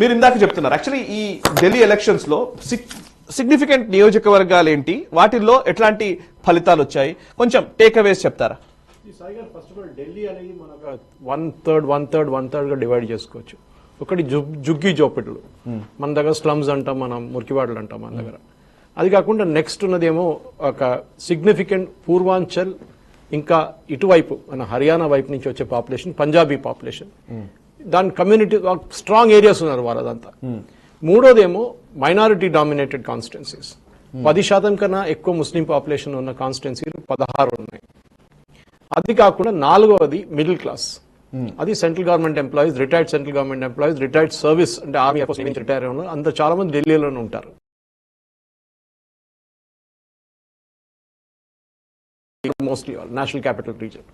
మీరు ఇందాక చెప్తున్నారు. యాక్చువల్లీ ఈ ఢిల్లీ ఎలక్షన్స్లో సిగ్నిఫికెంట్ నియోజకవర్గాలు ఏంటి? వాటిల్లో ఎట్లాంటి ఫలితాలు వచ్చాయి? కొంచెం టేక్ అవేస్ చెప్తారా? ఈ సాయి గారు ఫస్ట్ ఆఫ్ ఆల్ ఢిల్లీ అనేది మనకు one third one third one థర్డ్గా divide చేసుకోవచ్చు. ఒకటి జుగ్గి జోపిట్లు. మన దగ్గర స్లమ్స్ అంటాం మనం మురికివాడలు అంటాం మన దగ్గర. అది కాకుండా నెక్స్ట్ ఉన్నదేమో ఒక సిగ్నిఫికెంట్ పూర్వాంచల్ ఇంకా ఇటువైపు మన హర్యానా వైపు నుంచి వచ్చే పాపులేషన్ పంజాబీ పాపులేషన్ దాని కమ్యూనిటీ స్ట్రాంగ్ ఏరియాస్ ఉన్నారు వాళ్ళదంతా. మూడోదేమో మైనారిటీ డామినేటెడ్ కాన్స్టిట్యున్సీస్. పది శాతం కన్నా ఎక్కువ ముస్లిం పాపులేషన్ ఉన్న కాన్స్టిట్యున్సీలు పదహారు ఉన్నాయి. అది కాకుండా నాలుగవది మిడిల్ క్లాస్. అది central government employees retired central government employees retired service అంటే ఆర్మీ రిటైర్ అయిన అంత చాలా మంది ఢిల్లీలోనే ఉంటారు. మోస్ట్లీ నేషనల్ క్యాపిటల్ రీజన్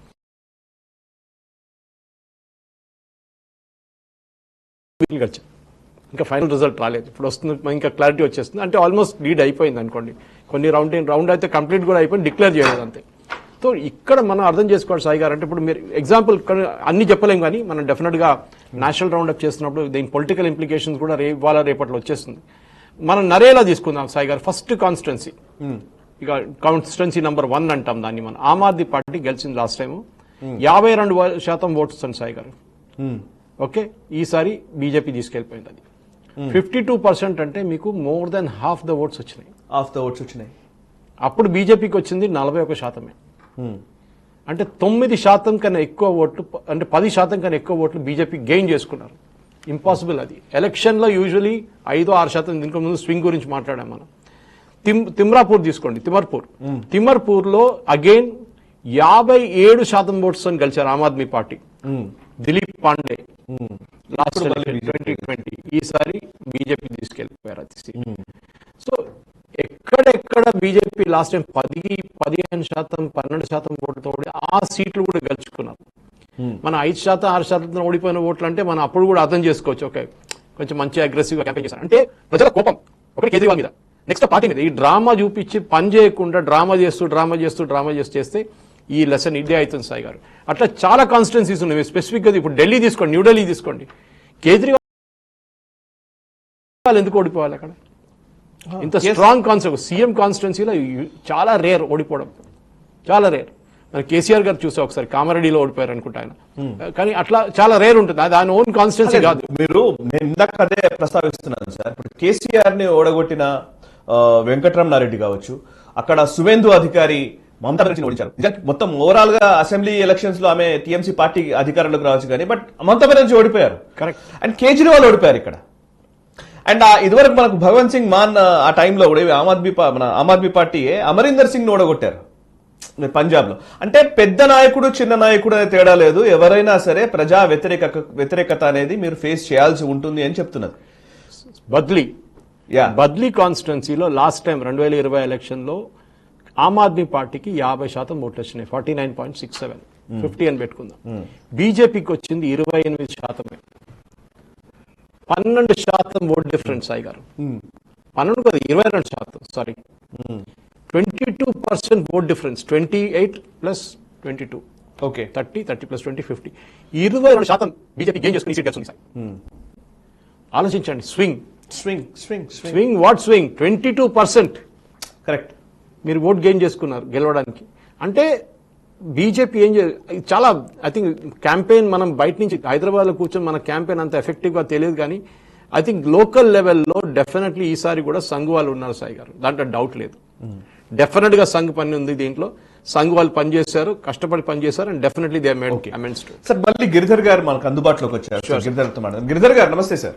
గడిచారు ఇంకా ఫైనల్ రిజల్ట్ రాలేదు. ఇప్పుడు వస్తుంది ఇంకా క్లారిటీ వచ్చేస్తుంది. అంటే ఆల్మోస్ట్ లీడ్ అయిపోయింది అనుకోండి. కొన్ని రౌండ్ రౌండ్ అయితే కంప్లీట్ కూడా అయిపోయింది డిక్లేర్ చేయలేదు అంతే. సో ఇక్కడ మనం అర్థం చేసుకోవాలి సాయి గారు అంటే ఇప్పుడు మీరు ఎగ్జాంపుల్ అన్ని చెప్పలేం కానీ మనం డెఫినెట్గా నేషనల్ రౌండ్ అప్ చేస్తున్నప్పుడు దీని పొలిటికల్ ఇంప్లికేషన్స్ కూడా రే ఇవాళ రేపట్లో వచ్చేస్తుంది. మనం నరేలా తీసుకుందాం సాయి గారు ఫస్ట్ కాన్స్టిట్యున్సీ. ఇక కాన్స్టిట్యున్సీ నెంబర్ వన్ అంటాం దాన్ని మనం. ఆమ్ ఆద్మీ పార్టీ గెలిచింది లాస్ట్ టైం యాభై రెండు శాతం ఓట్స్ అండి సాయి గారు. ఓకే? ఈసారి బీజేపీ తీసుకెళ్ళిపోయింది అది ఫిఫ్టీ టూ పర్సెంట్ అంటే మీకు more than half the votes వచ్చినాయి. ఆఫ్ ద ఓట్స్ వచ్చినాయి. అప్పుడు బీజేపీకి వచ్చింది నలభై ఒక శాతమే. అంటే తొమ్మిది శాతం కన్నా ఎక్కువ ఓట్లు అంటే పది శాతం కన్నా ఎక్కువ ఓట్లు బీజేపీ గెయిన్ చేసుకున్నారు. ఇంపాసిబుల్ అది. ఎలక్షన్లో యూజువలీ ఐదో ఆరు శాతం దీనికి ముందు స్వింగ్ గురించి మాట్లాడాం మనం. తిమ్ తిమ్రాపూర్ తీసుకోండి తిమర్పూర్. తిమర్పూర్లో అగైన్ యాభై ఏడు శాతం ఓట్స్ అని గెలిచారు Aam Aadmi Party. Dilip Pandey last twenty twenty ఈసారి బీజేపీ తీసుకెళ్ళిపోయారు అది సీట్ సో ఎక్కడెక్కడ బీజేపీ లాస్ట్ టైం పది పదిహేను శాతం పన్నెండు శాతం ఓట్లతో ఓడి ఆ సీట్లు కూడా గెలుచుకున్నారు. మన ఐదు శాతం ఆరు శాతం ఓడిపోయిన ఓట్లు అంటే మనం అప్పుడు కూడా అర్థం చేసుకోవచ్చు. ఓకే కొంచెం మంచి అగ్రెసివ్గా క్యాంపెయిన్ చేశారు. అంటే ప్రజల కోపం ఒకటి కేజ్రీవాల్ మీద. నెక్స్ట్ పార్టీ మీద ఈ డ్రామా చూపించి పని చేయకుండా డ్రామా చేస్తూ డ్రామా చేస్తూ డ్రామా చేస్తూ చేస్తే ఈ లెసన్ ఇదే అవుతుంది సాయి గారు. అట్లా చాలా కాన్స్టిట్యున్సీస్ ఉన్నాయి. స్పెసిఫిక్గా ఇప్పుడు ఢిల్లీ తీసుకోండి న్యూఢిల్లీ తీసుకోండి. కేజ్రీవాల్ ఎందుకు ఓడిపోవాలి అక్కడ? ఇంత స్ట్రాంగ్ కాన్సెప్ట్ సీఎం కాన్స్టిట్యున్సీలో చాలా రేర్ ఓడిపోవడం. చాలా రేర్ మన కేసీఆర్ గారు చూసా ఒకసారి కామారెడ్డిలో ఓడిపోయారు అనుకుంటా ఆయన. కానీ అట్లా చాలా రేర్ ఉంటుంది. అది ఆయన ఓన్ కాన్స్టిట్యున్సీ కాదు. మీరు నేను ఇందాక అదే ప్రస్తావిస్తున్నాను సార్. ఇప్పుడు కేసీఆర్ని ఓడగొట్టిన వెంకటరమణారెడ్డి కావచ్చు అక్కడ సువేందు అధికారి మమతా బెనర్జీని ఓడించారు. మొత్తం ఓవరాల్గా అసెంబ్లీ ఎలక్షన్స్లో ఆమె టీఎంసీ పార్టీ అధికారంలోకి రావచ్చు కానీ బట్ మమతా బెనర్జీ ఓడిపోయారు. కరెక్ట్ అండ్ కేజ్రీవాల్ ఓడిపోయారు ఇక్కడ. అండ్ ఆ ఇదివరకు మనకు భగవంత్ సింగ్ మాన్ ఆ టైంలో కూడా ఆమ్ ఆద్మీ మన ఆమ్ ఆద్మీ పార్టీ అమరీందర్ సింగ్ని ఓడగొట్టారు. పంజాబ్లో అంటే పెద్ద నాయకుడు చిన్న నాయకుడు అనే తేడా లేదు. ఎవరైనా సరే ప్రజా వ్యతిరేక వ్యతిరేకత అనేది మీరు ఫేస్ చేయాల్సి ఉంటుంది అని చెప్తున్నారు బద్లీ. యా బద్లీ కాన్స్టిట్యున్సీలో లాస్ట్ టైం రెండు వేల ఇరవై ఎలక్షన్లో ఆమ్ ఆద్మీ పార్టీకి యాభై శాతం ఓట్లు వచ్చినాయి forty nine point six seven. Fifty అని పెట్టుకుందాం. బీజేపీకి వచ్చింది ఇరవై ఎనిమిది శాతమే. పన్నెండు శాతం ఓట్ డిఫరెన్స్ సాయి గారు. పన్నెండు కదా ఇరవై రెండు శాతం sorry. Twenty two percent vote difference twenty eight plus twenty two. Okay. Thirty thirty plus twenty fifty. ఇరవై రెండు శాతం బీజేపీ గేమ్ చేసుకుని సీట్ గెలుస్తుంది సార్ ఆలోచించండి swing swing swing. Swing what swing? Twenty two percent. Correct. మీరు vote gain చేసుకున్నారు గెలవడానికి. అంటే బీజేపీ ఏం చాలా ఐ థింక్ క్యాంపెయిన్ మనం బయట నుంచి హైదరాబాద్లో కూర్చొని మన క్యాంపెయిన్ అంత ఎఫెక్టివ్గా తెలియదు కానీ ఐ థింక్ లోకల్ లెవెల్లో డెఫినెట్లీ ఈసారి కూడా సంఘ్ వాళ్ళు ఉన్నారు సాయి గారు. దాంట్లో డౌట్ లేదు. డెఫినెట్గా సంఘ్ పని ఉంది దీంట్లో. సంఘ్ వాళ్ళు పనిచేశారు కష్టపడి పనిచేశారు and definitely they made sir మళ్ళీ గిరిధర్ గారు మనకు అందుబాటులోకి వచ్చారు. గిరిధర్ గిరిధర్ గారు నమస్తే సార్.